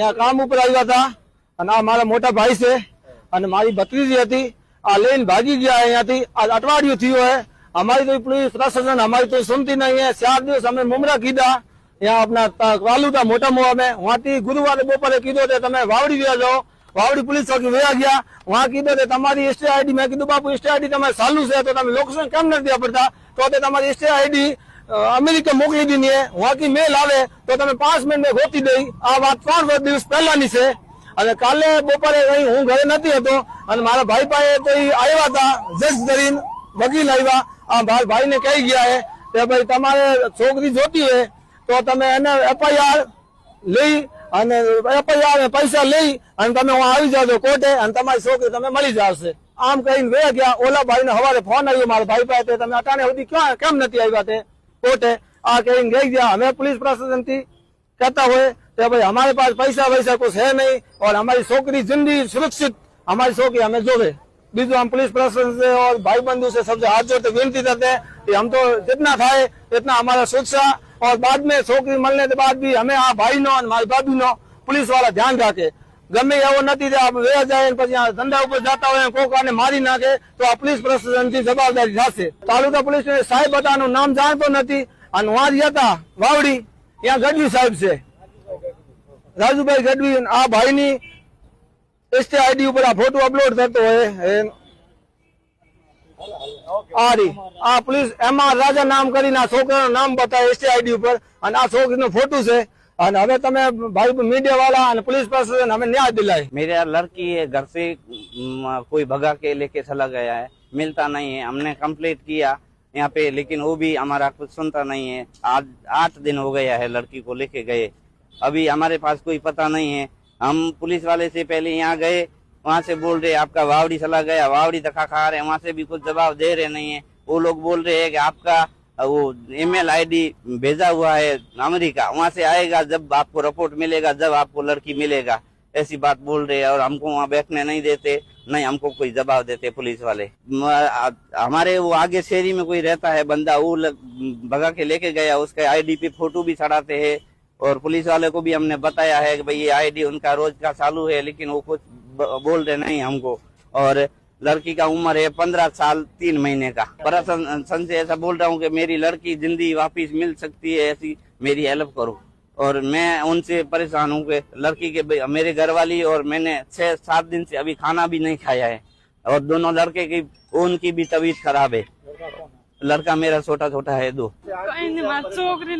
અહીંયા કામ ઉપર આવ્યા હતા. અને આ મારા મોટા ભાઈ છે. અને મારી ભત્રીજી હતી. આ લઈને ભાગી ગયા અહીંયાથી. આ અઠવાડિયું થયું હે. અમારી તો પોલીસ પ્રશાસન અમારી તો સુનતી નહીં ચાર દિવસ અમે મુમરા કીધા. ત્યાં આપણા વાલુતા મોટા મોહમે વાંથી ગુરુવારે બપોરે કીધો કે તમે વાવડી ગયા જાઓ. વાવડી પોલીસ ચોકી વયા ગયા. વહાં કીધું કે તમારી એસટી આઈડી મેં કીધું, બાપુ એસટી આઈડી તમારે ચાલુ છે. તો તમે લોકેશન કેમ નથી આપડતા તો તે તમારી એસટી આઈડી અમેરિકા મોકલી દીને હોકી મેલ આવે તો તમે પાંચ મિનિટમાં ગોતી દઈ. આ વાત ત્રણ દિવસ પહેલાની છે. અને કાલે બપોરે અહીં હું ઘરે નથી હતો અને મારા ભાઈ પાસે તો આવ્યા હતા. જજ કરીને વકીલ આવ્યા. આ ભાઈ ભાઈને કહી ગયા કે ભાઈ તમારે છોકરી જોતી હોય તો તમે એને એફઆઈઆર લઈ અને એફઆઈઆર પૈસા લઈ અને તમે હું આવી જાજો કોર્ટે અને તમારી છોકરી તમે મળી જશે. આમ કહીને વે ગયા. ઓલા ભાઈને હવારે ફોન આવ્યો મારા ભાઈ પાસે. તમે અટાણે સુધી ક્યાં કેમ નથી આવ્યા તે? કોર્ટે આ કહીને ગઈ ગયા અમે પોલીસ પ્રશાસન થી कहता हुए कि भाई हमारे पास पैसा वैसा कुछ है नहीं और हमारी छोकरी जिंदगी सुरक्षित हमारी छोकरी हमें जोवे बीजू हम पुलिस प्रशासन से और भाई बंधु से सबसे हाथ जोड़ते विनती करते हैं कि हम तो जितना थाए इतना हमारा सुरक्षा और बाद में छोकरी मिलने के बाद भी हमें आ भाई नो और मारी भाभी नो पुलिस वाला ध्यान रखे ગમે એવો નથી કે જાય પછી ધંધા ઉપર જતા હોય, કોક આને મારી નાખે, તો આ પોલીસ પ્રશાસનથી જવાબદારી થશે તાલુકા પોલીસ સાહેબ હતા નામ જાણતો નથી. અને વાં જ હતા, વાવડી, ત્યાં ગઢવી સાહેબ છે. રાજુભાઈ ગઢવી આ ભાઈની એસટી આઈડી ઉપર આ ફોટો અપલોડ થતો હોય આરી. આ પોલીસ, એમાં રાજા નામ કરીને આ છોકરાનું નામ બતાવે એસટી આઈડી ઉપર. અને આ છોકરીનો ફોટો છે. અને હવે તમે ભાઈ મીડિયા વાળા અને પોલીસ પ્રશાસન અમે ન્યાય દિલાય मेरा लड़की है घर से म, कोई भगा के लेके चला गया है मिलता नहीं है हमने कंप्लेंट किया यहाँ पे लेकिन वो भी हमारा कुछ सुनता नहीं है आज आठ दिन हो गया है लड़की को लेके गए अभी हमारे पास कोई पता नहीं है हम पुलिस वाले से पहले यहाँ गए वहाँ से बोल रहे आपका वावड़ी चला गया वावड़ी धक्का खा रहे हैं वहाँ से भी कुछ जवाब दे रहे नहीं है वो लोग बोल रहे हैं कि आपका वो ईमेल आईडी भेजा हुआ है अमेरिका वहाँ से आएगा, जब आपको रिपोर्ट मिलेगा, जब आपको लड़की मिलेगा, ऐसी बात बोल रहे हैं और हमको वहाँ बैठने नहीं देते, नहीं हमको कोई जवाब देते पुलिस वाले। हमारे वो आगे शेरी में कोई रहता है बंदा, वो भगा के लेके गया, उसके आईडी पे फ़ोटो भी चढ़ाते हैं और पुलिस वाले को भी हमने बताया है कि भाई ये आईडी उनका रोज का चालू है, लेकिन वो कुछ बोल रहे नहीं हमको। और लड़की का उम्र है पंद्रह साल, तीन महीने का। प्रशासन संजय ऐसा बोल रहा हूँ कि मेरी लड़की ज़िंदगी वापिस मिल सकती है ऐसी मेरी हेल्प करो। और मैं उनसे परेशान हूँ कि लड़की के मेरे घर वाली और मैंने छह, सात दिन से अभी खाना भी नहीं खाया है। और दोनों लड़के की, उनकी भी तबीयत खराब है। लड़का मेरा छोटा छोटा है दो छोकरी